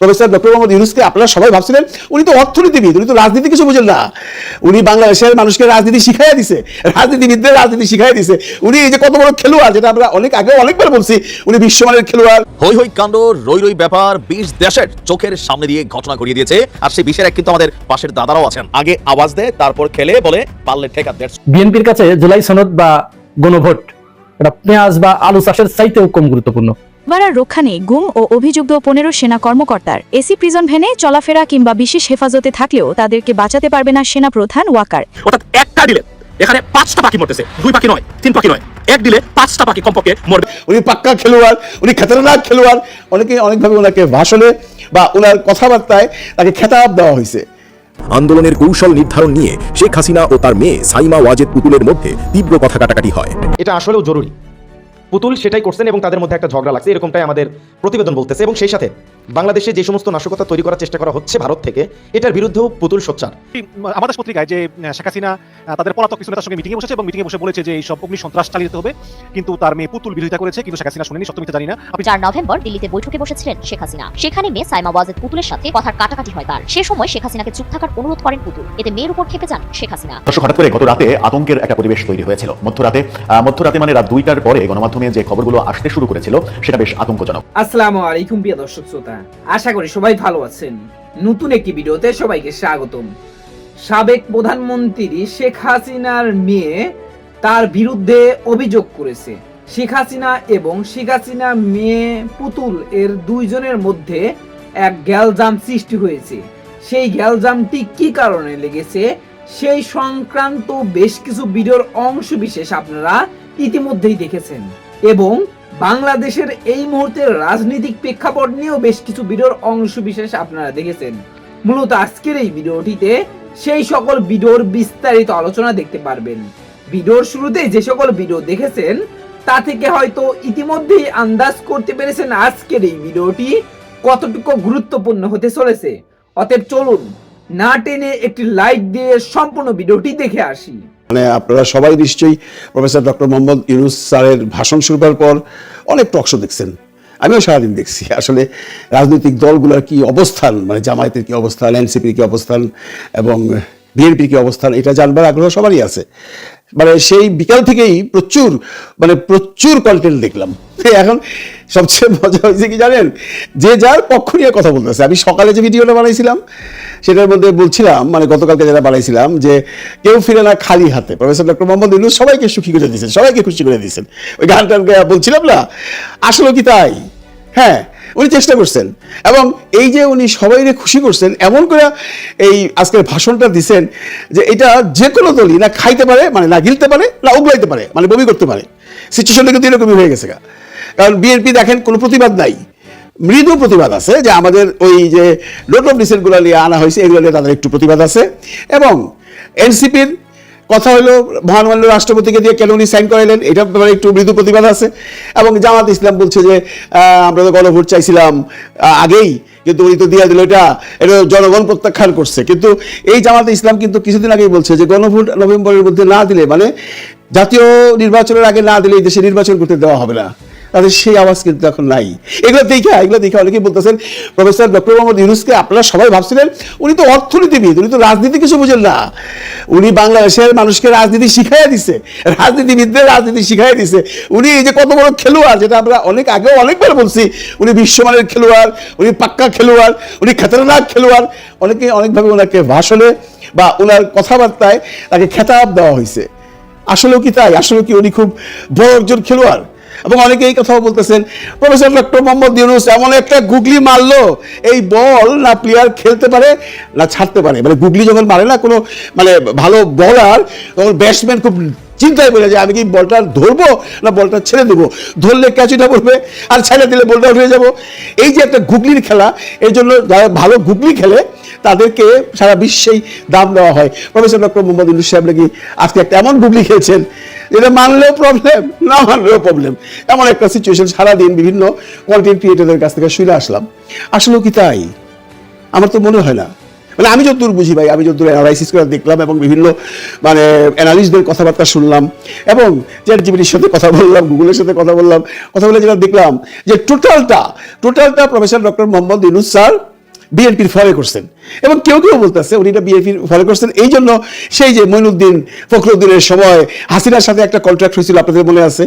Professor doctor Mohammad ইউনুসকে আপনারা সবাই ভাবছিলেন উনি তো অর্থনীতিবিদ উনি তো রাজনীতি কিছু বুঝেন না। উনি বাংলাদেশের মানুষকে রাজনীতি শিখাইয়া দিছে রাজনীতিবিদদের রাজনীতি শিখাইয়া দিছে। উনি এই যে কত বড় খেলোয়াড় যেটা আমরা অনেক আগে অনেকবার বলছি উনি বিশ্বমানের খেলোয়াড়। হই হই কাণ্ড রই রই ব্যাপার বিশ দেশের চোখের সামনে দিয়ে ঘটনা ঘটিয়ে দিয়েছে আর সেই বিশের এক কিন্তু আমাদের পাশের দাদারাও আছেন। আগে আওয়াজ দেয় তারপর খেলে বলে পারলে ঠেকা বিএনপির কাছে জুলাই সনদ বা গণভোট এটা পেঁয়াজ বা আলু চাষের চাইতেও কম গুরুত্বপূর্ণ। বারার রক্ষা নেই গুম ও অভিযুক্ত পনেরো সেনা কর্মকর্তার। এসি প্রিজন ভ্যানে চলাফেরা কিংবা বিশেষ হেফাজতে থাকলেও তাদেরকে বাঁচাতে পারবে না সেনা প্রধান ওয়াকার। অর্থাৎ একটা দিলে এখানে পাঁচটা পাখি মরতেছে দুই পাখি নয় তিন পাখি নয় এক দিলে পাঁচটা পাখি কমপক্ষে মরবে। উনি পাক্কা খেলোয়াড় উনি খেতারনাক খেলোয়াড় অনেকে অনেকভাবে ওনাকে ভাষণে বা ওনার কথাবার্তায় তাকে খেতাব দেওয়া হয়েছে। আন্দোলনের কৌশল নির্ধারণ নিয়ে শেখ হাসিনা ও তার মেয়ে সাইমা ওয়াজেদ পুতুলের মধ্যে তীব্র কথা কাটাকাটি হয়। এটা আসলেও জরুরি। পুতুল সেটাই করছেন এবং তাদের মধ্যে একটা ঝগড়া লাগছে এরকমটাই আমাদের প্রতিবেদন বলতেছে। এবং সেই সাথে বাংলাদেশে যে সমস্ত নাশকতা তৈরি করার চেষ্টা করা হচ্ছে ভারত থেকে এটার বিরুদ্ধেও পুতুল সোচ্চার। আমাদের পত্রিকায় যে শেখ হাসিনা তাদের পলাতক কিছু নেতার সঙ্গে মিটিংয়ে বসেছে এবং মিটিংয়ে বসে বলেছে যে এই সব অগ্নি সন্ত্রাস চালিয়ে হবে। কিন্তু তার মেয়ে পুতুল বিরোধিতা করেছে কিন্তু শেখ হাসিনা শুনেনি সত্য মিথ্যা জানি না। আপনি চার নভেম্বর দিল্লিতে বৈঠকে বসেছিলেন শেখ হাসিনা। সেখানে মেয়ে সাইমা ওয়াজেদ পুতুলের সাথে কথার কাটাকাটি হয় তার। সে সময় শেখ হাসিনাকে চুপ থাকার অনুরোধ করেন পুতুল। এতে মেয়ের উপর খেপে যান শেখ হাসিনা। দর্শক হঠাৎ করে গত রাতে আতঙ্কের একটা পরিবেশ তৈরি হয়েছিল। মধ্যরাতে আহ, মধ্যরাতে মানে রাত দুইটার পরে গণমাধ্যমে যে খবরগুলো আসতে শুরু করেছিল, সেটা বেশ আতঙ্কজনক। আসসালামু আলাইকুম, প্রিয় দর্শক শ্রোতা। আশা করি সবাই ভালো আছেন। নতুন একটি ভিডিওতে সবাইকে স্বাগতম। সাবেক প্রধানমন্ত্রী শেখ হাসিনার মেয়ে তার বিরুদ্ধে অভিযোগ করেছে। শেখ হাসিনা এবং শেখ হাসিনার মেয়ে পুতুল এর দুইজনের মধ্যে এক গ্যালজাম সৃষ্টি হয়েছে। সেই গ্যালজামটি কি কারণে লেগেছে? সেই সংক্রান্ত বেশ কিছু ভিডিওর অংশ বিশেষ আপনারা ইতিমধ্যেই দেখেছেন। এবং বাংলাদেশের এই মুহূর্তের রাজনৈতিক প্রেক্ষাপট নিয়েও বেশ কিছু ভিডিওর অংশ বিশেষ আপনারা দেখেছেন। মূলত আজকের এই ভিডিওটিতে সেই সকল ভিডিওর বিস্তারিত আলোচনা দেখতে পারবেন। ভিডিওর শুরুতে যে সকল ভিডিও দেখেছেন, তা থেকে হয়তো ইতিমধ্যেই আন্দাজ করতে পেরেছেন আজকের এই ভিডিওটি কতটুকু গুরুত্বপূর্ণ হতে চলেছে। অতএব চলুন, না টেনে একটি লাইক দিয়ে সম্পূর্ণ ভিডিওটি দেখে আসি। মানে আপনারা সবাই নিশ্চয়ই প্রফেসর ডক্টর মোহাম্মদ ইউনুস স্যারের ভাষণ শুরু করার পর অনেক টকশো দেখছেন। আমিও সারাদিন দেখছি। আসলে রাজনৈতিক দলগুলোর কি অবস্থান মানে জামায়াতের কি অবস্থান, এনসিপির কি অবস্থান এবং বিএনপির কি অবস্থান, এটা জানবার আগ্রহ সবারই আছে। মানে সেই বিকাল থেকেই প্রচুর মানে প্রচুর কন্টেন্ট দেখলাম। এখন সবচেয়ে মজা হয়েছে কি জানেন? যে যার পক্ষ নিয়ে কথা বলতেছে। আমি সকালে যে ভিডিওটা বানাইছিলাম সেটার মধ্যে বলছিলাম মানে গতকালকে যেটা বানাইছিলাম, যে কেউ ফিরে না খালি হাতে। প্রফেসর ডক্টর মোহাম্মদ ইউনুস সবাইকে সুখী করে দিয়েছেন, সবাইকে খুশি করে দিয়েছেন। ওই গান টান বলছিলাম না? আসলে কি তাই? হ্যাঁ উনি চেষ্টা করছেন। এবং এই যে উনি সবাইকে খুশি করছেন, এমন করে এই আজকের ভাষণটা দিছেন যে এটা যে কোনো দলই না খাইতে পারে মানে না গিলতে পারে, না উগলাইতে পারে মানে বমি করতে পারে। সিচুয়েশনটা কিন্তু এরকমই হয়ে গেছে। কারণ বিএনপি দেখেন কোনো প্রতিবাদ নাই। মৃদু প্রতিবাদ আছে যে আমাদের ওই যে লোট অফ ডিসেন্টগুলো নিয়ে আনা হয়েছে, এগুলো নিয়ে তাদের একটু প্রতিবাদ আছে। এবং এনসিপির কথা হলো মহানমান্য রাষ্ট্রপতিকে দিয়ে কেন উনি সাইন করাইলেন এটা ব্যাপারে একটু মৃদু প্রতিবাদ আছে। এবং জামাত ইসলাম বলছে যে আমরা তো গণভোট চাইছিলাম আগেই, কিন্তু উনি তো দিয়ে দিল এটা এটা জনগণ প্রত্যাখ্যান করছে। কিন্তু এই জামাত ইসলাম কিন্তু কিছুদিন আগেই বলছে যে, গণভোট নভেম্বরের মধ্যে না দিলে মানে জাতীয় নির্বাচনের আগে না দিলে এই দেশে নির্বাচন করতে দেওয়া হবে না। তাদের সেই আওয়াজ কিন্তু এখন নাই। এগুলো দেখা, এগুলো দেখে অনেকেই বলতেছেন, প্রফেসর ডক্টর মোহাম্মদ ইউনুসকে আপনারা সবাই ভাবছিলেন, উনি তো অর্থনীতিবিদ, উনি তো রাজনীতি কিছু বুঝেন না। উনি বাংলাদেশের মানুষকে রাজনীতি শিখাইয়া দিছে, রাজনীতিবিদদের রাজনীতি শিখাইয়া দিছে। উনি এই যে কত বড় খেলোয়াড়, যেটা আমরা অনেক আগেও অনেকবার বলছি, উনি বিশ্বমানের খেলোয়াড়, উনি পাক্কা খেলোয়াড়, উনি খেতারনাক খেলোয়াড়। অনেকে অনেকভাবে ওনাকে ভাষণে বা ওনার কথাবার্তায় তাকে খেতাব দেওয়া হয়েছে আসলেও কি তাই? আসলেও কি উনি খুব বড় একজন খেলোয়াড়? এবং অনেকে এই কথাও বলতেছেন, প্রফেসর ডক্টর মোহাম্মদ ইউনুস, এমন একটা গুগলি মারলো, এই বল না প্লেয়ার খেলতে পারে না ছাড়তে পারে। মানে গুগলি যখন মারে না, কোনো মানে ভালো বলার তখন ব্যাটসম্যান খুব চিন্তায় পড়ে যায়, আমি কি বলটা ধরবো না বলটা ছেড়ে দেবো? ধরলে ক্যাচিটা পড়বে আর ছেড়ে দিলে বলটা উঠে যাব। এই যে একটা গুগলির খেলা এই জন্য যারা ভালো গুগলি খেলে, তাদেরকে সারা বিশ্বেই দাম দেওয়া হয়। প্রফেসর ডক্টর মোহাম্মদ ইউনুস সাহেব নাকি আজকে একটা এমন গুগলি খেয়েছেন, যেটা মানলেও প্রবলেম না মানলেও প্রবলেম এমন একটা সিচুয়েশন সারাদিন বিভিন্ন কন্টেন্ট ক্রিয়েটরদের কাছ থেকে শুনে আসলাম। আসলেও কি তাই? আমার তো মনে হয় না। মানে আমি যতদূর বুঝি ভাই, আমি যতদূর অ্যানালাইসিস করে দেখলাম এবং বিভিন্ন মানে অ্যানালিস্টদের কথাবার্তা শুনলাম এবং চ্যাট জিবিটির সাথে কথা বললাম, গুগলের সাথে কথা বললাম, কথা বলে যেটা দেখলাম যে টোটালটা টোটালটা professor doctor Mohammad Yunus sir বিএনপির ফলো করছেন। এবং কেউ কেউ বলতেছে উনি এটা বিএনপির ফলো করছেন। এই জন্য সেই যে মইনুদ্দিন ফখরুদ্দিনের সময় হাসিনার সাথে একটা কন্ট্রাক্ট হয়েছিল, আপনাদের মনে আছে?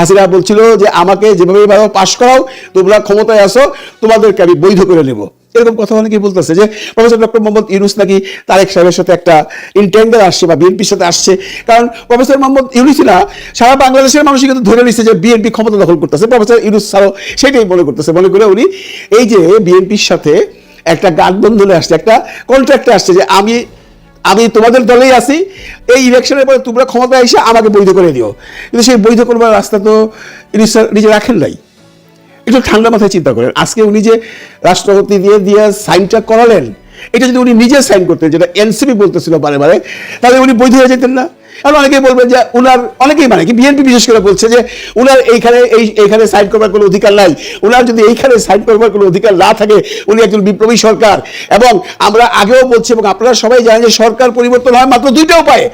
হাসিনা বলছিল যে, আমাকে যেভাবে ভাবে পাশ করাও, তোমরা ক্ষমতায় আসো, তোমাদেরকে আমি বৈধ করে নেব। এরকম কথা অনেকেই বলতেছে যে প্রফেসর ডক্টর মোহাম্মদ ইউনুস নাকি তারেক সাহেবের সাথে একটা ইন্টেন্ডার আসছে বা বিএনপির সাথে আসছে। কারণ প্রফেসর মোহাম্মদ ইউনুসই না, সারা বাংলাদেশের মানুষই কিন্তু ধরে নিচ্ছে যে বিএনপি ক্ষমতা দখল করতেছে। প্রফেসর ইউনুস স্যারও সেটাই মনে করতেছে। মনে করে উনি এই যে বিএনপির সাথে একটা গাঠবন্ধনে আসছে, একটা কন্ট্রাক্টে আসছে যে আমি আমি তোমাদের দলেই আছি, এই ইলেকশনের পরে তোমরা ক্ষমতায় এসে আমাকে বৈধ করে দিও। কিন্তু সেই বৈধ করবার রাস্তা তো নিজে রাখেন নাই। একটু ঠান্ডা মাথায় চিন্তা করেন। আজকে উনি যে রাষ্ট্রপতি দিয়ে দিয়ে সাইনটা করালেন, এটা যদি উনি নিজে সাইন করতেন, যেটা এনসিপি বলতেছিল বারে বারে, তাহলে উনি বৈধ হয়ে যেতেন না। আর অনেকেই বলবেন যে উনার, অনেকেই মানে কি বিএনপি বিশেষ করে বলছে যে উনার এইখানে, এই, এইখানে সাইন করবার কোনো অধিকার নাই। উনার যদি এইখানে সাইন করবার কোনো অধিকার না থাকে, উনি একজন বিপ্লবী সরকার। এবং আমরা আগেও বলছি এবং আপনারা সবাই জানেন যে সরকার পরিবর্তন হয় মাত্র দুইটা উপায়ে।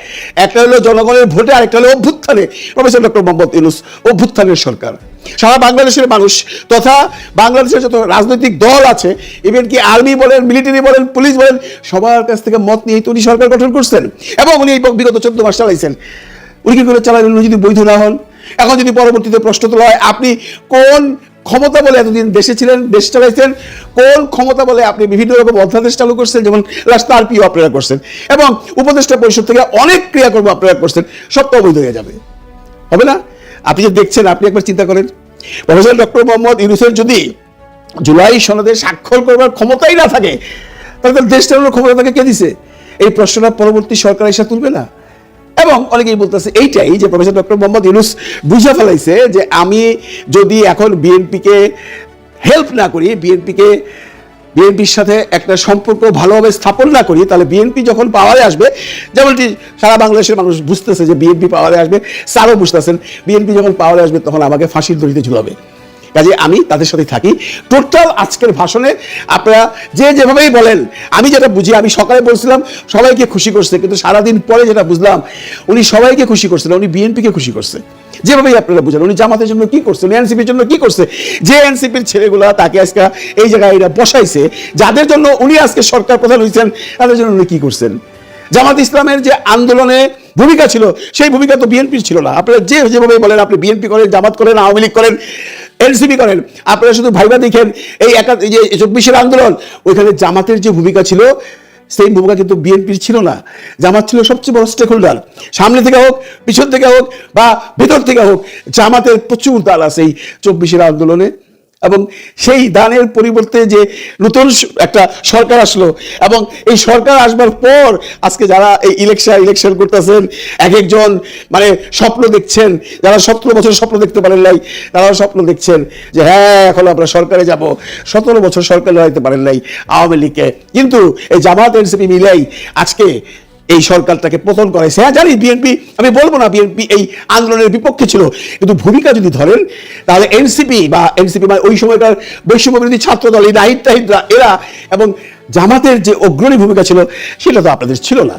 একটা হলো জনগণের ভোটে, আরেকটা হলো অভ্যুত্থানে। প্রফেসর ডক্টর মোহাম্মদ ইউনুস, অভ্যুত্থানের সরকার। সারা বাংলাদেশের মানুষ তথা বাংলাদেশের যত রাজনৈতিক দল আছে ইভেন কি আর্মি বলেন মিলিটারি বলেন পুলিশ বলেন, সবার কাছ থেকে মত নিয়ে তো উনি সরকার গঠন করছেন। এবং উনি এই বিগত চোদ্দ মাস চালাইছেন। উনি কি করে চালালেন? উনি যদি বৈধ না হন? এখন যদি পরবর্তীতে প্রশ্ন তোলা হয়, আপনি কোন ক্ষমতা বলে এতদিন দেশে ছিলেন, দেশ চালাইছেন? কোন ক্ষমতা বলে আপনি বিভিন্ন রকম অধ্যাদেশ চালু করছেন? যেমন লাস্ট আরপিও আপনারা করছেন। এবং উপদেষ্টা পরিষদ থেকে অনেক ক্রিয়াকর্ম আপনারা করছেন। সবটা অবৈধ হয়ে যাবে। হবে না? আপনি যে দেখছেন, আপনি একবার চিন্তা করেন। প্রফেসর ডক্টর মোহাম্মদ ইউনুসের যদি জুলাই সনদে স্বাক্ষর করবার ক্ষমতাই না থাকে, তাহলে তার দেশ চালানোর ক্ষমতা তাকে কে দিছে? এই প্রশ্নটা পরবর্তী সরকার এসে তুলবে না। এবং অনেকেই বলতেছে, এইটাই যে প্রফেসর ডক্টর মোহাম্মদ ইউনুস বুঝে ফেলাইছে যে আমি যদি এখন বিএনপিকে হেল্প না করি বিএনপিকে বিএনপির সাথে একটা সম্পর্ক ভালোভাবে স্থাপন না করি, তাহলে বিএনপি যখন পাওয়ারে আসবে, যেমনটি সারা বাংলাদেশের মানুষ বুঝতেছে যে বিএনপি পাওয়ারে আসবে, স্যারও বুঝতেছেন, বিএনপি যখন পাওয়ারে আসবে তখন আমাকে ফাঁসির দড়িতে ঝুলাবে। কাজে আমি তাদের সাথে থাকি। টোটাল আজকের ভাষণে আপনারা যে যেভাবেই বলেন, আমি যেটা বুঝি, আমি সকালে বলছিলাম, সবাইকে খুশি করছে, কিন্তু সারাদিন পরে যেটা বুঝলাম, উনি সবাইকে খুশি করছেন উনি বিএনপিকে খুশি করছে। যেভাবেই আপনারা বুঝেন, উনি জামাতের জন্য কি করছে, উনি এনসিপির জন্য কি করছে, যে এনসিপির ছেলেগুলা তাকে আজকে এই জায়গায় এরা বসাইছে, যাদের জন্য উনি আজকে সরকার প্রধান হয়েছেন তাদের জন্য উনি কি করছেন? জামাত ইসলামের যে আন্দোলনে ভূমিকা ছিল, সেই ভূমিকা তো বিএনপির ছিল না। আপনারা যে যেভাবে বলেন, আপনি বিএনপি করেন, জামাত করেন, আওয়ামী লীগ করেন, এনসিপি করেন, আপনারা শুধু ভাইবা দেখেন, এই একা যে চব্বিশের আন্দোলন, ওইখানে জামাতের যে ভূমিকা ছিল, সেই ভূমিকা কিন্তু বিএনপির ছিল না। জামাত ছিল সবচেয়ে বড় স্টেক হোল্ডার সামনে থেকে হোক, পিছন থেকে হোক, বা ভেতর থেকে হোক, জামাতের প্রচুর দাল আছে এই চব্বিশের আন্দোলনে। এবং সেই দানের পরিবর্তে যে নতুন একটা সরকার আসলো এবং এই সরকার আসবার পর আজকে যারা এই ইলেকশন ইলেকশন করতেছেন এক একজন মানে স্বপ্ন দেখছেন, যারা সতেরো বছর স্বপ্ন দেখতে পারেন নাই, তারাও স্বপ্ন দেখছেন যে হ্যাঁ এখন আমরা সরকারে যাব। সতেরো বছর সরকার লড়াইতে পারেন নাই আওয়ামী লীগকে। কিন্তু এই জামাত, এনসিপি মিলেই আজকে এই সরকারটাকে পতন করাইছে হ্যাঁ জানি বিএনপি, আমি বলব না বিএনপি এই আন্দোলনের বিপক্ষে ছিল, কিন্তু ভূমিকা যদি ধরেন, তাহলে এনসিপি বা এনসিপি মানে ওই সময়কার বৈষম্য বিরোধী ছাত্র দল এই নাহিদ তাহিদরা এরা এবং জামাতের যে অগ্রণী ভূমিকা ছিল, সেটা তো আপনাদের ছিল না।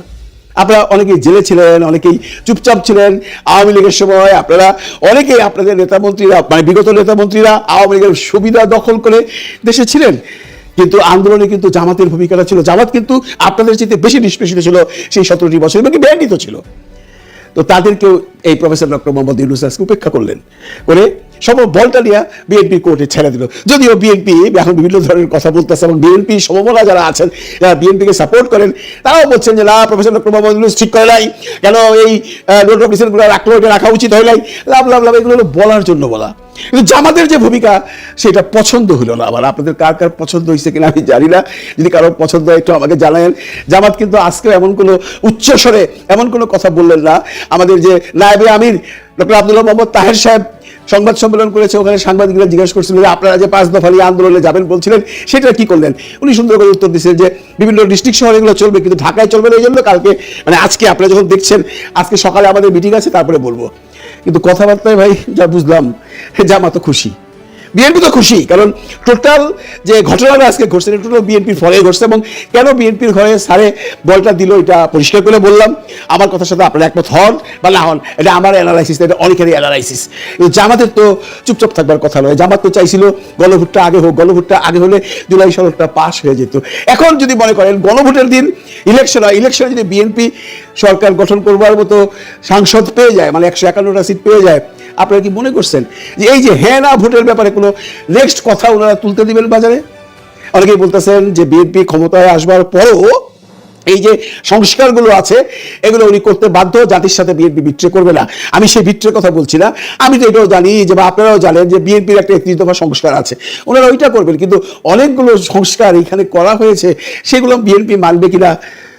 আপনারা অনেকেই জেলে ছিলেন, অনেকেই চুপচাপ ছিলেন, আওয়ামী লীগের সময় আপনারা অনেকেই আপনাদের নেতা মন্ত্রীরা মানে বিগত নেতা মন্ত্রীরা আওয়ামী লীগের সুবিধা দখল করে দেশে ছিলেন। কিন্তু আন্দোলনে কিন্তু জামাতের ভূমিকাটা ছিল। জামাত কিন্তু আপনাদের চেয়ে বেশি নিষ্পেষিত ছিল সেই সতেরোটি বছর এবং ব্যান্ডিত ছিল। তো তাদেরকেও এই প্রফেসর ডক্টর মোহাম্মদ ইউনুস আজকে উপেক্ষা করলেন। করে সব বলটা নিয়ে বিএনপি কোর্টে ছেড়ে দিল। যদিও বিএনপি এখন বিভিন্ন ধরনের কথা বলতেছে এবং বিএনপি সমমনা যারা আছেন, যারা বিএনপিকে সাপোর্ট করেন, তারাও বলছেন যে, না, প্রফেসর ডক্টর মোহাম্মদ ইউনুস ঠিক করে নাই। কেন এই নোট অফ রাখল, এটা রাখা উচিত হয় নাই? লাভ লাভ লাভ, এগুলো বলার জন্য বলা। কিন্তু জামাতের যে ভূমিকা, সেটা পছন্দ হলো না আবার। আপনাদের কার কার পছন্দ হয়েছে কিনা আমি জানি না। যদি কারও পছন্দ হয়, একটু আমাকে জানায়েন। জামাত কিন্তু আজকে এমন কোনো উচ্চস্বরে এমন কোনো কথা বললেন না। আমাদের যে নায়েবে আমির, ডক্টর আব্দুল্লাহ মোহাম্মদ তাহের সাহেব সংবাদ সম্মেলন করেছে, ওখানে সাংবাদিকরা জিজ্ঞেস করছিলেন যে আপনারা যে পাঁচ দফালি আন্দোলনে যাবেন বলছিলেন, সেটা কি করলেন? উনি সুন্দর করে উত্তর দিচ্ছেন যে বিভিন্ন ডিস্ট্রিক্ট শহরে এগুলো চলবে, কিন্তু ঢাকায় চলবে না, এই জন্য কালকে মানে আজকে আপনারা যখন দেখছেন, আজকে সকালে আমাদের মিটিং আছে, তারপরে বলব। কিন্তু কথাবার্তায় ভাই, যা বুঝলাম জামা তো খুশি। বিএনপি তো খুশি, কারণ টোটাল যে ঘটনাটা আজকে ঘটছে টোটাল বিএনপির ফলে ঘটছে এবং কেন বিএনপির ঘরে সারে বলটা দিল এটা পরিষ্কার করে বললাম। আমার কথার সাথে আপনারা একমত হন বা না হন, এটা আমার অ্যানালাইসিস এটা অনেকেরই অ্যানালাইসিস জামাতের তো চুপচাপ থাকবার কথা নয়, জামাত তো চাইছিল গণভোটটা আগে হোক, গণভোটটা আগে হলে জুলাই সনদটা পাশ হয়ে যেত। এখন যদি মনে করেন গণভোটের দিন ইলেকশন হয় ইলেকশনে যদি বিএনপি সরকার গঠন করবার মতো সাংসদ পেয়ে যায় মানে একশো একান্নটা সিট পেয়ে যায় আপনারা কি মনে করছেন যে এই যে হ্যাঁ না ভোটের ব্যাপারে কোনো নেক্সট কথা ওনারা তুলতে দিবেন বাজারে? অনেকেই বলতেছেন যে বিএনপি ক্ষমতায় আসবার পরও এই যে সংস্কারগুলো আছে, এগুলো উনি করতে বাধ্য, জাতির সাথে বিএনপি বিট্রে করবে না। আমি সেই বিট্রের কথা বলছি না। আমি তো এটাও জানি যে বা আপনারাও জানেন যে বিএনপির একটা একত্রিশ দফা সংস্কার আছে। ওনারা ওইটা করবেন, কিন্তু অনেকগুলো সংস্কার এখানে করা হয়েছে, সেগুলো বিএনপি মানবে কিনা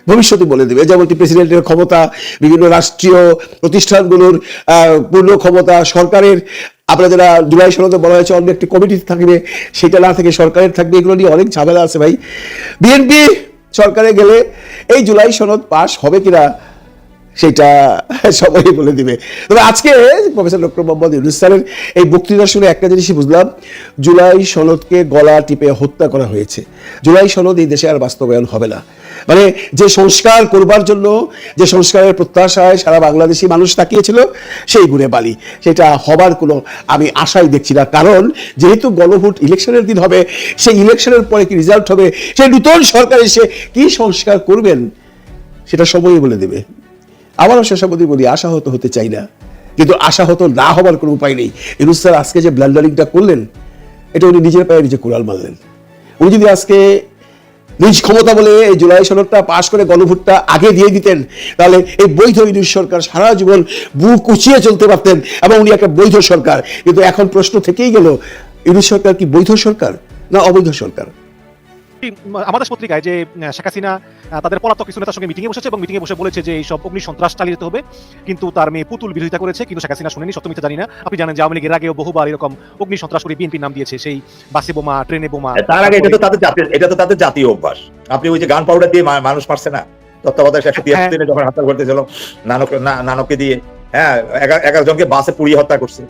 ভবিষ্যতে বলে দেবে। যেমনটি প্রেসিডেন্টের ক্ষমতা, বিভিন্ন রাষ্ট্রীয় প্রতিষ্ঠানগুলোর পূর্ণ ক্ষমতা, সরকারের আপনার যারা জুলাই সনদে বলা হয়েছে অন্য একটি কমিটি থাকবে, সেটা না থেকে সরকারের থাকবে, এগুলো নিয়ে অনেক ঝামেলা আছে ভাই। বিএনপি সরকারে গেলে এই জুলাই সনদ পাশ হবে কিনা সেটা সবাই বলে দিবে। তবে আজকে প্রফেসর ডক্টর মোহাম্মদ ইউনুস স্যারের এই বক্তৃতা শুনে একটা জিনিসই বুঝলাম, জুলাই সনদকে গলা টিপে হত্যা করা হয়েছে। জুলাই সনদ এই দেশে আর বাস্তবায়ন হবে না। মানে যে সংস্কার করবার জন্য, যে সংস্কারের প্রত্যাশায় সারা বাংলাদেশি মানুষ তাকিয়েছিল, সেই গুণে বালি। সেটা হবার কোনো আমি আশাই দেখছি না। কারণ যেহেতু গণভোট ইলেকশনের দিন হবে, সেই ইলেকশনের পরে কি রেজাল্ট হবে, সেই নতুন সরকার এসে কি সংস্কার করবেন, সেটা সময়ই বলে দেবে। আবারও শেষাবধি বলি, আশাহত হতে চাই না। কিন্তু আশাহত না হবার কোনো উপায় নেই। ইনুস স্যার আজকে যে ব্লান্ডারিংটা করলেন, এটা উনি নিজের পায়ে নিজে কোরাল মারলেন। উনি যদি আজকে নিজ ক্ষমতা বলে এই জুলাই সনদটা পাশ করে গণভোটটা আগে দিয়ে দিতেন, তাহলে এই বৈধ ইউনিশ সরকার সারা জীবন বুক কুচিয়ে চলতে পারতেন এবং উনি একটা বৈধ সরকার। কিন্তু এখন প্রশ্ন থেকেই গেল ইউনিশ সরকার কি বৈধ সরকার না অবৈধ সরকার? আমাদের পত্রিকায় যে শেখ হাসিনা তাদের পলাতক কিছু নেতার সঙ্গে মিটিংয়ে বসেছে এবং মিটিংয়ে বসে বলেছে যে এইসব অগ্নি সন্ত্রাস চালিয়ে হবে। কিন্তু তার মেয়ে পুতুল বিরোধিতা করেছে কিন্তু শেখ হাসিনা শুনেনি সত্য মিথ্যা জানি না। আপনি জানেন যে আওয়ামী লীগের আগেও বহুবার এরকম অগ্নি সন্ত্রাস করে বিএনপি নাম দিয়েছে সেই বাসে বোমা ট্রেনে বোমা। তার আগে এটা তো তাদের জাতীয় এটা তো তাদের জাতীয় অভ্যাস। আপনি ওই যে গান পাউডার দিয়ে মানুষ মারছে না? তত্ত্বাবধায়ক একশো তিয়াত্তর। দিনে যখন হত্যা করতেছিল নানক নানককে দিয়ে হ্যাঁ এগারো জনকে বাসে পুড়িয়ে হত্যা করছে।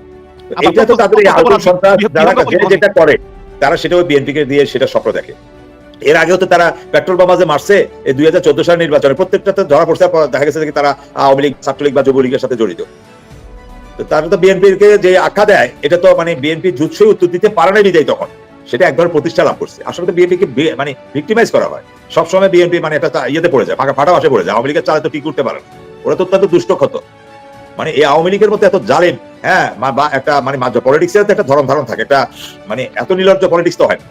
এটা তো তাদের সন্ত্রাস যারা যেটা করে তারা সেটা ওই বিএনপি কে দিয়ে সেটা স্বপ্ন দেখে। এর আগেও তো তারা পেট্রোল বোমা যে মারছে, এই দুই হাজার চোদ্দ সালের নির্বাচনে প্রত্যেকটা তো ধরা পড়ছে দেখা গেছে যে তারা আওয়ামী লীগ, ছাত্রলীগ বা যুবলীগের সাথে জড়িত। তারা তো বিএনপির কে যে আখ্যা দেয়, এটা তো মানে বিএনপি জুৎসই উত্তর দিতে পারে না বিদায় তখন। সেটা একবার প্রতিষ্ঠা লাভ করছে। আসলে তো বিএনপি কে মানে ভিক্টিমাইজ করা হয়। সবসময় বিএনপি মানে একটা ইয়েতে পড়ে যায়, ফাঁকা ফাটা পড়ে যায়। আওয়ামী লীগের চালে তো কি করতে পারে না? ওরা তো অত্যন্ত দুষ্ট ক্ষত। মানে এই আওয়ামী লীগের মধ্যে এত জালেম হ্যাঁ বা একটা মানে পলিটিক্স এর একটা ধরন ধারণ থাকে। একটা মানে এত নির্লজ্জ পলিটিক্স তো হয় না।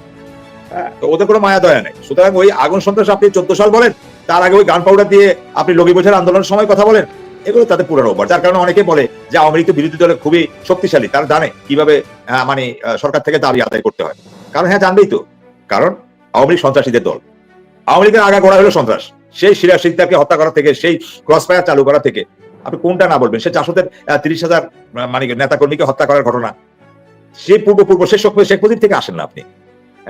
তো ওদের কোনো মায়া দয়া নেই। সুতরাং ওই আগুন সন্ত্রাস আপনি চোদ্দ সাল বলেন, তার আগে ওই গান পাউডার দিয়ে আপনি লগি বৈঠের আন্দোলনের সময় কথা বলেন, এগুলো তাদের পুরানো অভ্যাস। যার কারণে অনেকে বলে যে আওয়ামী লীগ তো বিরোধী দলের খুবই শক্তিশালী, তারা জানে কীভাবে মানে সরকার থেকে দাবি আদায় করতে হয়। কারণ হ্যাঁ জানবেই তো। কারণ আওয়ামী লীগ সন্ত্রাসীদের দল। আওয়ামী লীগের আগা গোড়া হলো সন্ত্রাস। সেই সিরাজ সিদ্ধাকে হত্যা করা থেকে, সেই ক্রস ফায়ার চালু করা থেকে, আপনি কোনটা না বলবেন? সে চাষদের তিরিশ হাজার মানে নেতাকর্মীকে হত্যা করার ঘটনা। সে পূর্ব পূর্ব সময় শেখ মুজিব থেকে আসেন না আপনি।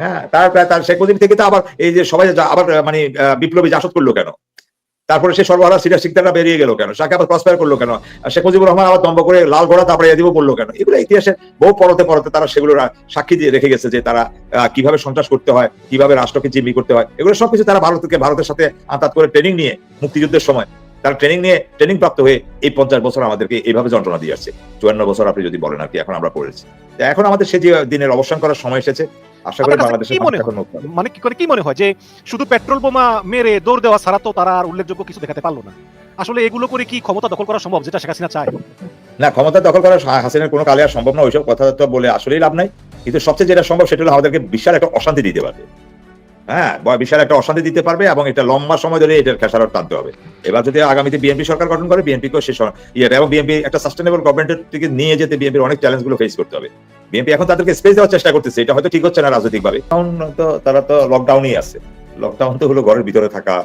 হ্যাঁ তার তার শেখ মুজিব থেকে তো আবার এই যে সবাই আবার মানে বিপ্লবী জাসদ করল কেন? তারপরে সে সর্বহারা সিরাজ সিকদাররা বেরিয়ে গেল কেন? তাকে আবার ক্রসফায়ার করল কেন? শেখ মুজিবুর রহমান আবার দম্ব করে লাল ঘোড়া তারপরে এদিবও বলল কেন? এগুলো ইতিহাসে বহু পরতে পরতে তারা সেগুলো সাক্ষী দিয়ে রেখে গেছে যে তারা কীভাবে সন্ত্রাস করতে হয়, কীভাবে রাষ্ট্রকে জিম্মি করতে হয়। এগুলো সবকিছু তারা ভারতকে, ভারতের সাথে আতাত করে ট্রেনিং নিয়ে মুক্তিযুদ্ধের সময় তারা ট্রেনিং নিয়ে ট্রেনিং প্রাপ্ত হয়ে এই পঞ্চাশ বছর আমাদেরকে এইভাবে যন্ত্রণা দিয়ে আসছে। চুয়ান্ন বছর আপনি যদি বলেন আর কি এখন আমরা পড়েছি। এখন আমাদের সে যে দিনের অবসান করার সময় এসেছে আশা করি বাংলাদেশের মনে কি করে কি মনে হয় যে শুধু পেট্রোল বোমা মেরে দৌড় দেওয়া ছাড়া তো তারা আর উল্লেখযোগ্য কিছু দেখাতে পারল না? আসলে এগুলো করে কি ক্ষমতা দখল করা সম্ভব যেটা শেখ হাসিনা চায়? না ক্ষমতা দখল করা হাসিনার কোনো কালে আর সম্ভব না ওইসব কথা তো বলে আসলেই লাভ নাই। কিন্তু সবচেয়ে যেটা সম্ভব সেটা হলো আমাদেরকে বিশাল একটা অশান্তি দিতে পারবে। হ্যাঁ বিশাল একটা অশান্তি দিতে পারবে এবং এটা লম্বা সময় ধরে এটার খেসারত টানতে হবে। এবার যদি আগামীতে বিএনপি সরকার গঠন করে বিএনপিকেও শেষ ইয়েটা এবং বিএনপি একটা সাস্টেনেবল গভর্নমেন্টের থেকে নিয়ে যেতে বিএনপির অনেক চ্যালেঞ্জগুলো ফেস করতে হবে। বিএনপি এখন তাদেরকে স্পেস দেওয়ার চেষ্টা করতেছে এটা হয়তো ঠিক হচ্ছে না রাজনৈতিকভাবে। কারণ তো তারা তো লকডাউনই আছে। লকডাউন তো হলো ঘরের ভিতরে থাকা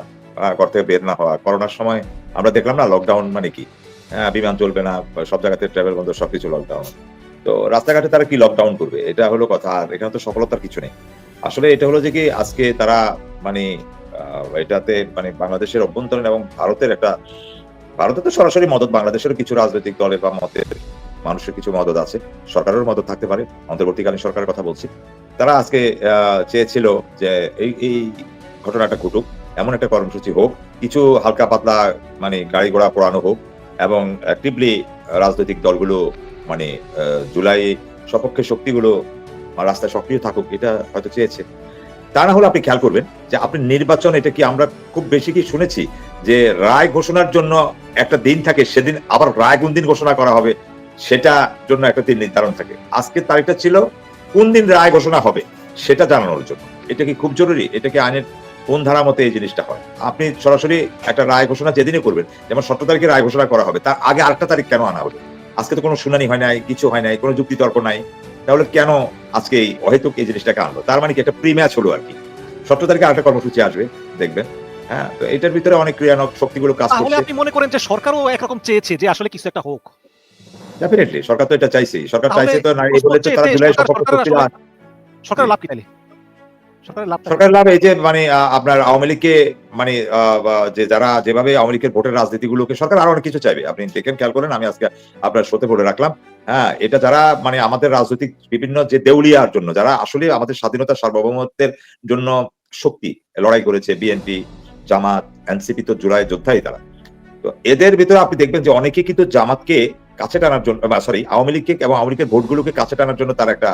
ঘর থেকে বের না হওয়া। করোনার সময় আমরা দেখলাম না লকডাউন মানে কি? হ্যাঁ, বিমান চলবে না সব জায়গাতে ট্রাভেল বন্ধ সবকিছু লকডাউন তো রাস্তাঘাটে তারা কি লকডাউন করবে? এটা হলো কথা আর এখানে তো সফলতার কিছু নেই। আসলে এটা হলো যে কি, আজকে তারা মানে এটাতে মানে বাংলাদেশের অভ্যন্তরীণ এবং ভারতের একটা ভারতে তো সরাসরি মদত বাংলাদেশের কিছু রাজনৈতিক দলের বা মতের মানুষের কিছু মদত আছে সরকারের মদত থাকতে পারে, অন্তর্বর্তীকালীন সরকারের কথা বলছি। তারা আজকে চেয়েছিল যে এই এই ঘটনাটা ঘটুক, এমন একটা কর্মসূচি হোক, কিছু হালকা পাতলা মানে গাড়ি ঘোড়া পোড়ানো হোক এবং অ্যাক্টিভলি রাজনৈতিক দলগুলো মানে জুলাই সপক্ষে শক্তিগুলো রাস্তায় সক্রিয় থাকুক, এটা হয়তো চেয়েছে। তা না হলে আপনি খেয়াল করবেন যে আপনি নির্বাচন, এটা কি আমরা খুব বেশি কি শুনেছি যে রায় ঘোষণার জন্য একটা দিন থাকে, সেদিন আবার রায় কোন দিন ঘোষণা করা হবে, সেটা জন্য একটা দিন নির্ধারণ থাকে। আজকের তারিখটা ছিল কোন দিন রায় ঘোষণা হবে, সেটা জানানোর জন্য। এটা কি খুব জরুরি? এটা কি আইনের কোন ধারা মতে এই জিনিসটা হয়? আপনি সরাসরি একটা রায় ঘোষণা যেদিনই করবেন, যেমন সতেরো তারিখে রায় ঘোষণা করা হবে, তার আগে আরেকটা তারিখ কেন আনা হবে আজকে তো কোনো শুনানি হয় নাই, কিছু হয় নাই, কোনো যুক্তি তর্ক নাই। তাহলে কেন আজকে এই অহেতুক এই জিনিসটাকে আনলো? তার মানে কি একটা প্রি ম্যাচ হলো আর কি। সতেরো তারিখে আরেকটা কর্মসূচি আসবে দেখবেন। হ্যাঁ তো এটার ভিতরে অনেক ক্রিয়ানক শক্তিগুলো কাজ করছে। আপনি মনে করেন যে সরকারও একরকম চেয়েছে যে আসলে কিছু একটা হোক? ডেফিনেটলি সরকার তো এটা চাইছেই সরকার চাইছে তো না এই প্রশ্ন বলে তো তারা জুলাই সরকার- লাভ কি তাহলে? সরকারের লাভ এই যে মানে আপনার আওয়ামী লীগকে মানে যে যারা যেভাবে আওয়ামী লীগের ভোটের রাজনীতিগুলোকে সরকার আরও অনেক কিছু চাইবে। আপনি দেখেন খেয়াল করেন আমি আজকে আপনার শোতে বলে রাখলাম হ্যাঁ এটা যারা মানে আমাদের রাজনৈতিক বিভিন্ন যে দেউলিয়ার জন্য, যারা আসলে আমাদের স্বাধীনতা সার্বভৌমত্বের জন্য শক্তি লড়াই করেছে বিএনপি জামাত এনসিপি তো জুলাই যোদ্ধাই তারা। তো এদের ভিতরে আপনি দেখবেন যে অনেকে কিন্তু জামাতকে কাছে টানার জন্য সরি আওয়ামী লীগকে এবং আওয়ামী লীগের ভোটগুলোকে কাছে টানার জন্য তারা একটা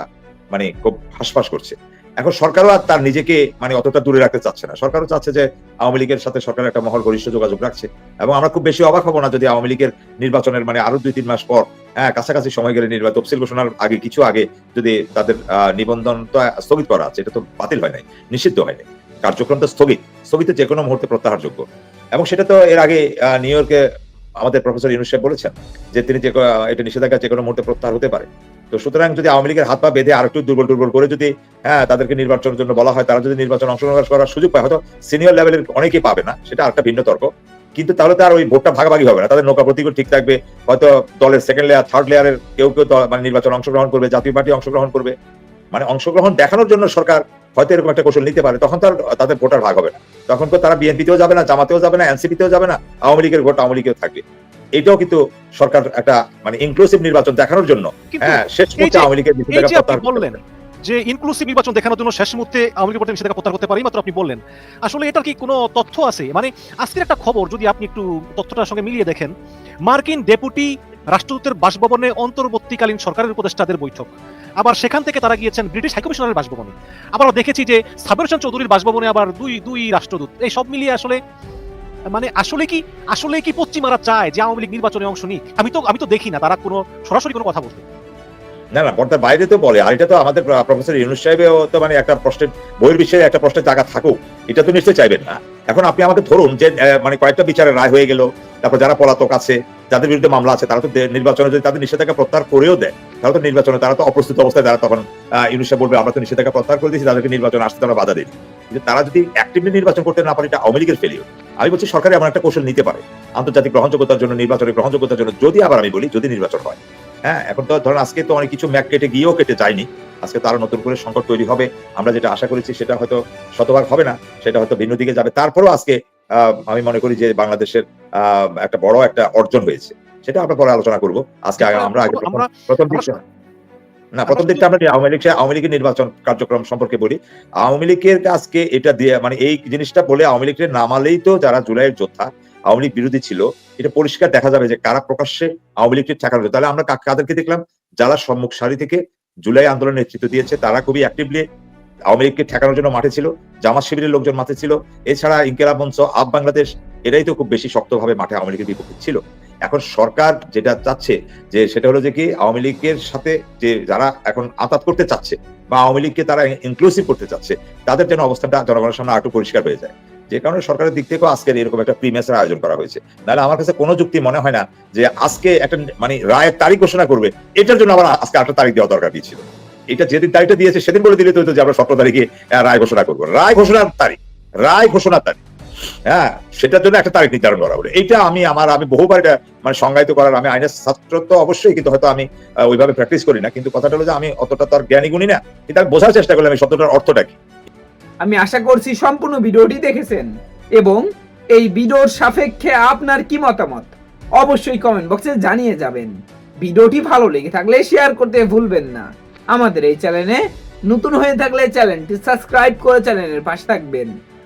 মানে খুব হাসফাস করছে। এখন সরকারও আর তার নিজেকে মানে অতটা দূরে রাখতে চাচ্ছে না। সরকারও চাচ্ছে যে আওয়ামী লীগের সাথে সরকার একটা মহল ঘনিষ্ঠ যোগাযোগ রাখছে এবং আমরা খুব বেশি অবাক হব না যদি আওয়ামী লীগের নির্বাচনের মানে আরও দুই, তিন মাস পর হ্যাঁ কাছাকাছি সময় গেলে নির্বাচন, তফসিল ঘোষণার আগে, কিছু আগে যদি তাদের নিবন্ধন তো স্থগিত করা আছে, এটা তো বাতিল হয় নাই, নিষিদ্ধ হয় নাই, কার্যক্রম তো স্থগিত স্থগিত যে কোনো মুহূর্তে প্রত্যাহারযোগ্য। এবং সেটা তো এর আগে নিউ ইয়র্কে আমাদের প্রফেসর ইউনুস বলেছেন যে তিনি যে এটা নিষেধাজ্ঞা যে কোনো মুহূর্তে প্রত্যাহার হতে পারে। তো সুতরাং যদি আওয়ামী লীগের হাত পা বেঁধে আর একটু দুর্বল দুর্বল করে যদি হ্যাঁ তাদেরকে নির্বাচনের জন্য বলা হয়, তারা যদি নির্বাচন অংশগ্রহণ করার সুযোগ পায়, হয়তো সিনিয়র লেভেলের অনেকেই পাবে না, সেটা একটা ভিন্ন তর্ক। কিন্তু তাহলে তার ওই ভোটটা ভাগাভাগি হবে না, তাদের নৌকা প্রতীক ঠিক থাকবে। হয়তো দলের সেকেন্ড লেয়ার থার্ড লেয়ারের কেউ কেউ মানে নির্বাচন অংশগ্রহণ করবে, জাতীয় পার্টি অংশগ্রহণ করবে। মানে অংশগ্রহণ দেখানোর জন্য সরকার হয়তো এরকম একটা কৌশল নিতে পারে, তখন তার তাদের ভোটার ভাগ হবে না। তখন তো তারা বিএনপিতেও যাবে না, জামাতেও যাবে না এনসিপিতেও যাবে না, আওয়ামী লীগের ভোট আওয়ামী লীগেও থাকবে। এটাও কিন্তু সরকার একটা মানে ইনক্লুসিভ নির্বাচন দেখানোর জন্য। হ্যাঁ শেষ মুহূর্তে আওয়ামী লীগের বললেন যে ইনক্লুসিভ নির্বাচন দেখানোর জন্য শেষ মুহূর্তে আওয়ামী লীগ নিষেধাজ্ঞা প্রত্যাহার করতে পারি মাত্র আপনি বললেন। আসলে এটার কি কোনো তথ্য আছে? মানে আজকের একটা খবর যদি আপনি একটু তথ্যটার সঙ্গে মিলিয়ে দেখেন মার্কিন ডেপুটি রাষ্ট্রদূতের বাসভবনে অন্তর্বর্তীকালীন সরকারের উপদেষ্টাদের বৈঠক। আবার সেখান থেকে তারা গিয়েছেন ব্রিটিশ হাইকমিশনারের বাসভবনে। আবার দেখেছি যে সাবের চৌধুরীর বাসভবনে আবার দুই দুই রাষ্ট্রদূত। এই সব মিলিয়ে আসলে মানে আসলে কি আসলে কি পশ্চিমারা চায় যে আওয়ামী লীগ নির্বাচনে অংশ নিক? আমি তো আমি তো দেখি না, তারা কোনো, সরাসরি কোনো কথা বলতে না। না পর্দার বাইরে তো বলে, আর এটা তো আমাদের প্রফেসর ইউনুস সাহেবেও তো মানে একটা প্রশ্নের বহির্বিশ্বের একটা প্রশ্নের জায়গা থাকুক, এটা তো নিশ্চয়ই চাইবেন না। এখন আপনি আমাকে ধরুন যে মানে কয়েকটা বিচারের রায় হয়ে গেল, তারপর যারা পলাতক আছে, যাদের বিরুদ্ধে মামলা আছে, তারা তো নির্বাচনে যদি তাদের নিষেধাজ্ঞা প্রত্যাহার করেও দেয় তাহলে তো নির্বাচনে, তারা তো অপ্রস্তুত অবস্থায় তারা তখন ইউনুস সাহেব বলবে, আমরা তো নিষেধাজ্ঞা প্রত্যাহার করে দিয়েছি, তাদেরকে নির্বাচন আসতে আমরা বাধা দিই কিন্তু তারা যদি অ্যাক্টিভলি নির্বাচন করতে না পারে, এটা আওয়ামী লীগের ফেলিও আমি বলছি সরকার এমন একটা কৌশল নিতে পারে। আন্তর্জাতিক গ্রহণযোগ্যতার জন্য নির্বাচনের গ্রহণযোগ্যতার জন্য যদি আবার আমি বলি যদি নির্বাচন হয়। হ্যাঁ এখন তো ধরেন আজকে তো অনেক কিছু ম্যাক কেটে গিয়েও কেটে যায়নি। আজকে তো আরও নতুন করে সংকট তৈরি হবে। আমরা যেটা আশা করেছি সেটা হয়তো শতভাগ হবে না সেটা হয়তো ভিন্ন দিকে যাবে। তারপরেও আজকে আহ, আমি মনে করি যে বাংলাদেশের আহ, একটা বড় একটা অর্জন হয়েছে। সেটা আমরা পরে আলোচনা করব। আজকে আমরা আগে প্রথম- আমরা প্রথম আমরা- না প্রথম দিকটা আমরা আওয়ামী লীগ আওয়ামী লীগের নির্বাচন কার্যক্রম সম্পর্কে বলি। আওয়ামী লীগের আজকে এটা দিয়ে মানে এই জিনিসটা বলে আওয়ামী লীগের নামালেই তো যারা জুলাইয়ের যোদ্ধা আওয়ামী লীগ বিরোধী ছিল এটা পরিষ্কার দেখা যাবে যে কারা প্রকাশ্যে আওয়ামী লীগের যায়। তাহলে আমরা কাদেরকে দেখলাম? যারা সম্মুখ সারি থেকে জুলাই আন্দোলনের নেতৃত্ব দিয়েছে তারা খুবই অ্যাক্টিভলি আওয়ামী লীগকে ঠেকানোর জন্য মাঠে ছিল জামাত শিবিরের লোকজন মাঠে ছিল। এছাড়া ইনকেলাব মঞ্চ আপ বাংলাদেশ এরাই তো খুব বেশি শক্তভাবে মাঠে আওয়ামী লীগের বিপক্ষে ছিল। এখন সরকার যেটা চাচ্ছে, যে সেটা হলো যে কি আওয়ামী লীগের সাথে যে যারা এখন আতাত করতে চাচ্ছে বা আওয়ামী লীগকে তারা ইনক্লুসিভ করতে চাচ্ছে, তাদের যেন অবস্থানটা জনগণের সামনে একটু পরিষ্কার হয়ে যায়। যে কারণে সরকারের দিক থেকেও আজকের এরকম একটা প্রিমিয়াসের আয়োজন করা হয়েছে। নাহলে আমার কাছে কোনো যুক্তি মনে হয় না যে আজকে একটা মানে রায়ের তারিখ ঘোষণা করবে, এটার জন্য আবার আজকে আটটা তারিখ দেওয়া দরকার কি ছিল এটা যেদিন তারিখটা দিয়েছে সেদিন বলে দিলে তো যে আমরা সতেরো তারিখে রায় ঘোষণা করব। রায় ঘোষণার তারিখ। রায় ঘোষণার তারিখ। হ্যাঁ সেটার জন্য একটা তারিখ নির্ধারণ করা হলো। এটা আমি আমার, আমি বহুবার এটা মানে সংজ্ঞায়িত করার, আমি আইনের ছাত্র তো অবশ্যই, কিন্তু হয়তো আমি ওইভাবে প্র্যাকটিস করি না। কিন্তু কথাটা হলো যে আমি অতটা তো আর জ্ঞানী গুণী না, কিন্তু আমি বোঝার চেষ্টা করলাম এই শব্দটার অর্থটা কি। আমি আশা করছি সম্পূর্ণ ভিডিওটি দেখেছেন, এবং এই ভিডিওর সাপেক্ষে আপনার কি মতামত? অবশ্যই কমেন্ট বক্সে জানিয়ে যাবেন। ভিডিওটি ভালো লেগে থাকলে শেয়ার করতে ভুলবেন না। আমাদের এই চ্যানেলে নতুন হয়ে থাকলে চ্যানেলটি সাবস্ক্রাইব করে চ্যানেলের পাশে থাকবেন।